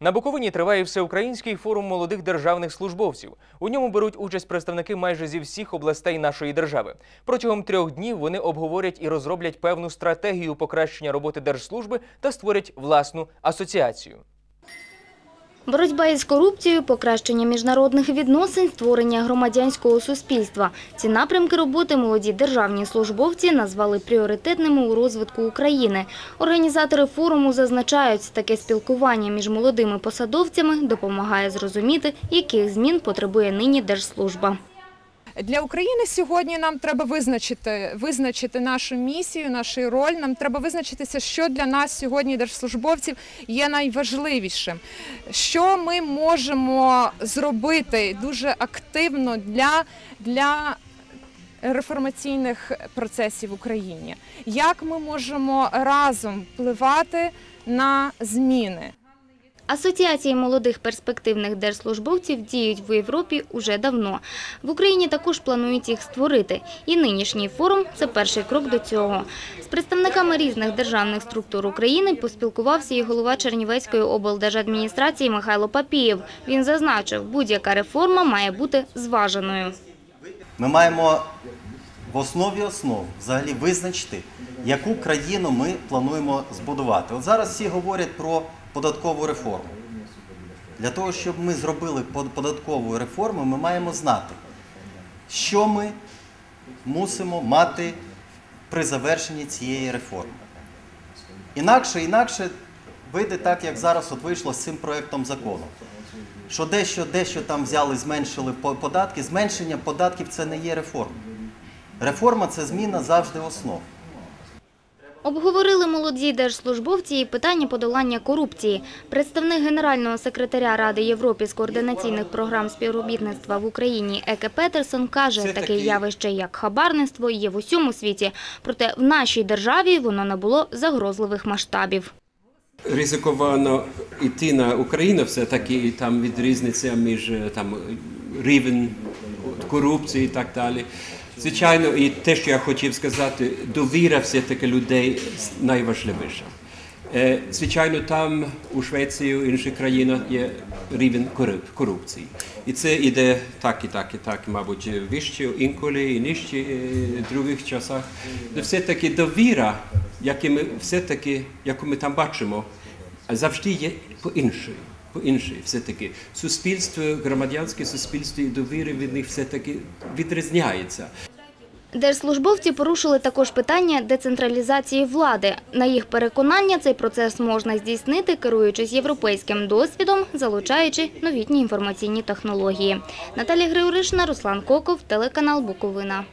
На Буковині триває всеукраїнський форум молодих державних службовців. У ньому беруть участь представники майже зі всіх областей нашої держави. Протягом трьох днів вони обговорять і розроблять певну стратегію покращення роботи держслужби та створять власну асоціацію. Боротьба із корупцією, покращення міжнародних відносин, створення громадянського суспільства. Ці напрямки роботи молоді державні службовці назвали пріоритетними у розвитку України. Організатори форуму зазначають, таке спілкування між молодими посадовцями допомагає зрозуміти, яких змін потребує нині держслужба. Для України сьогодні нам треба визначити, визначити нашу місію, нашу роль. Нам треба визначитися, що для нас сьогодні, держслужбовців, є найважливішим. Що ми можемо зробити дуже активно для, для реформаційних процесів в Україні? Як ми можемо разом впливати на зміни? Асоціації молодих перспективних держслужбовців діють в Європі уже давно. В Україні також планують їх створити. І нинішній форум – це перший крок до цього. З представниками різних державних структур України поспілкувався і голова Чернівецької облдержадміністрації Михайло Папієв. Він зазначив, будь-яка реформа має бути зваженою. Ми маємо в основі основ взагалі визначити, яку країну ми плануємо збудувати. От зараз всі говорять про податкову реформу. Для того, щоб ми зробили податкову реформу, ми маємо знати, що ми мусимо мати при завершенні цієї реформи. Інакше, інакше вийде так, як зараз от вийшло з цим проєктом закону. Що дещо, дещо там взяли, зменшили податки. Зменшення податків це не є реформа. Реформа це зміна завжди основ. Обговорили молоді держслужбовці і питання подолання корупції. Представник Генерального секретаря Ради Європи з координаційних програм співробітництва в Україні Еке Петерсон каже, таке явище, як хабарництво, є в усьому світі. Проте в нашій державі воно набуло загрозливих масштабів. ризиковано йти на Україну, все таки там відрізниця між е, там рівень корупції і так далі. Звичайно, і те, що я хотів сказати, довіра все-таки людей найважливіша. Е, Звичайно, там у Швеції, в інших країнах є рівень корупції. І це йде так і так, і так, мабуть, вище інколи і нижче е, в других часах. Але все-таки довіра, яку ми все-таки, яку ми там бачимо, завжди є по-іншому. По-іншому, все-таки суспільство, громадянське суспільство і довіри від них все-таки відрізняється. Держслужбовці порушили також питання децентралізації влади. На їх переконання, цей процес можна здійснити, керуючись європейським досвідом, залучаючи новітні інформаційні технології. Наталія Григоришна, Руслан Коков, телеканал Буковина.